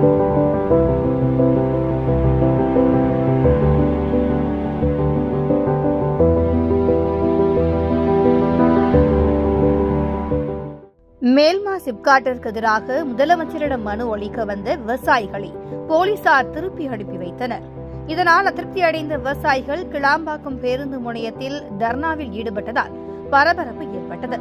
மேல்மா சிப்காட்டிற்கு எதிராக முதலமைச்சரிடம் மனு அளிக்க வந்த விவசாயிகளை போலீசார் திருப்பி அனுப்பி வைத்தனர். இதனால் அதிருப்தி அடைந்த விவசாயிகள் கிளாம்பாக்கம் பேருந்து முனையத்தில் தர்ணாவில் ஈடுபட்டதால் பரபரப்பு ஏற்பட்டது.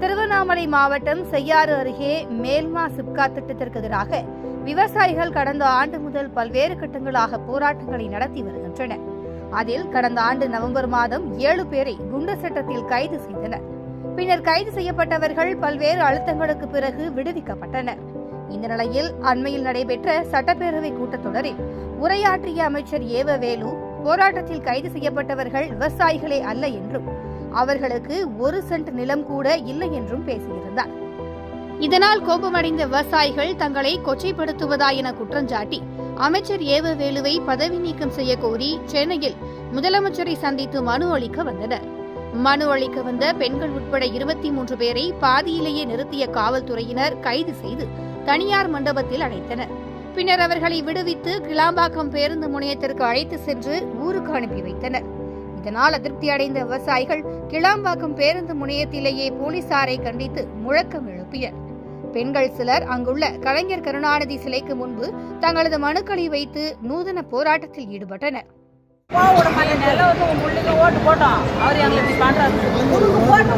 திருவண்ணாமலை மாவட்டம் செய்யாறு அருகே மேல்மா சிப்கா திட்டத்திற்கு எதிராக விவசாயிகள் கடந்த ஆண்டு முதல் பல்வேறு கட்டங்களாக போராட்டங்களை நடத்தி வருகின்றனர். அதில் கடந்த ஆண்டு நவம்பர் மாதம் ஏழு பேரை குண்டு சட்டத்தில் கைது செய்தனர். பின்னர் கைது செய்யப்பட்டவர்கள் பல்வேறு அழுத்தங்களுக்கு பிறகு விடுவிக்கப்பட்டனர். இந்த நிலையில் அண்மையில் நடைபெற்ற சட்டப்பேரவை கூட்டத்தொடரில் உரையாற்றிய அமைச்சர் ஏவ வேலு போராட்டத்தில் கைது செய்யப்பட்டவர்கள் விவசாயிகளே அல்ல என்றும் அவர்களுக்கு ஒரு சென்ட் நிலம் கூட இல்லை என்றும் பேசியிருந்தார். இதனால் கோபமடைந்த விவசாயிகள் தங்களை கொச்சைப்படுத்துவதா என குற்றஞ்சாட்டி அமைச்சர் ஏவ வேலுவை பதவி நீக்கம் செய்ய கோரி சென்னையில் முதலமைச்சரை சந்தித்து மனு அளிக்க வந்தனர். மனு அளிக்க வந்த பெண்கள் உட்பட இருபத்தி மூன்று பேரை பாதியிலேயே நிறுத்திய காவல்துறையினர் கைது செய்து தனியார் மண்டபத்தில் அடைத்தனர். பின்னர் அவர்களை விடுவித்து கிளாம்பாக்கம் பேருந்து முனையத்திற்கு அழைத்து சென்று ஊருக்கு அனுப்பி வைத்தனர். இதனால் அதிருப்தி அடைந்த விவசாயிகள் கிளாம்பாக்கம் பேருந்து முனையத்திலேயே போலீசாரை கண்டித்து முழக்கம் எழுப்பினர். பெண்கள் சிலர் அங்குள்ள கலைஞர் கருணாநிதி சிலைக்கு முன்பு தங்களது மனுக்களை வைத்து நூதன போராட்டத்தில் ஈடுபட்டனர். போக விட ஓட்டு போட்டோம் அவர் எங்களுக்கு இப்படி பண்றாரு உனக்கு ஓட்டு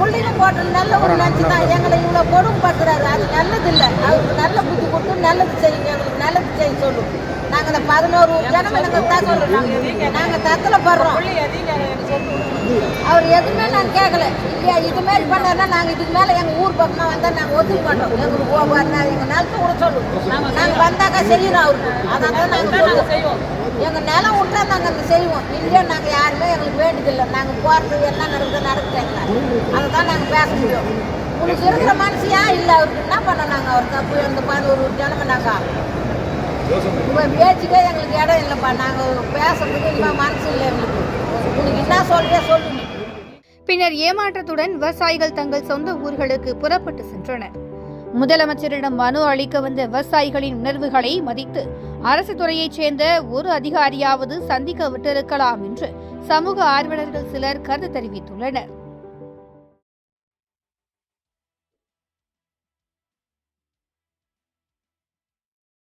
புள்ளிங்க போட்டு நல்ல ஒரு நினச்சி தான் எங்களை இவ்வளோ கொடுமை பார்க்குறாரு அது நல்லது இல்லை அவருக்கு நல்ல புத்தி கொடுத்து நல்லது செய்யுங்க எங்களுக்கு நல்லது செய்ய சொல்லும் நாங்கள் இந்த பதினோரு ஜனமே நாங்கள் தான் சொல்லுறோம் நாங்கள் தத்தில் படுறோம். அவர் எதுவுமே நாங்கள் கேட்கல இல்லையா இது மாதிரி பண்ணாருன்னா நாங்கள் இதுக்கு மேலே எங்கள் ஊர் பக்கமாக வந்தால் நாங்கள் ஒத்துக்க மாட்டோம். எங்களுக்கு போவாருன்னா எங்கள் நிலத்தை கூட சொல்லுவோம். நாங்கள் வந்தாக்கா செய்யணும் அவருக்கு அதான் தான் நாங்கள் செய்வோம். எங்கள் நிலம் விட்டா நாங்கள் அந்த செய்வோம். இல்லையா நாங்கள் யாருமே எங்களுக்கு வேண்டியதில்லை நாங்கள் போகிறது எல்லாம் நடக்குது நடக்குதுங்க அதை தான் நாங்கள் பேச முடியும். உங்களுக்கு இருக்கிற மனசியா இல்லை அவருக்கு? என்ன பண்ண நாங்கள் அவர் தப்பு அந்த பதினோரு ஜனமே நாங்கள் உங்கள் பேச்சுக்கே எங்களுக்கு இடம் இல்லைப்பா. நாங்கள் பேசுறதுக்கு இல்லை மனசு இல்லை எங்களுக்கு. உனக்கு என்ன சொல்றியா சொல்லு பின்னர் ஏமாற்றத்துடன் விவசாயிகள் தங்கள் சொந்த ஊர்களுக்கு புறப்பட்டு சென்றனர். முதலமைச்சரிடம் மனு அளிக்க வந்த விவசாயிகளின் உணர்வுகளை மதித்து அரசு துறையைச் சேர்ந்த ஒரு அதிகாரியாவது சந்திக்க விட்டிருக்கலாம் என்று சமூக ஆர்வலர்கள் சிலர் கருத்து தெரிவித்துள்ளனர்.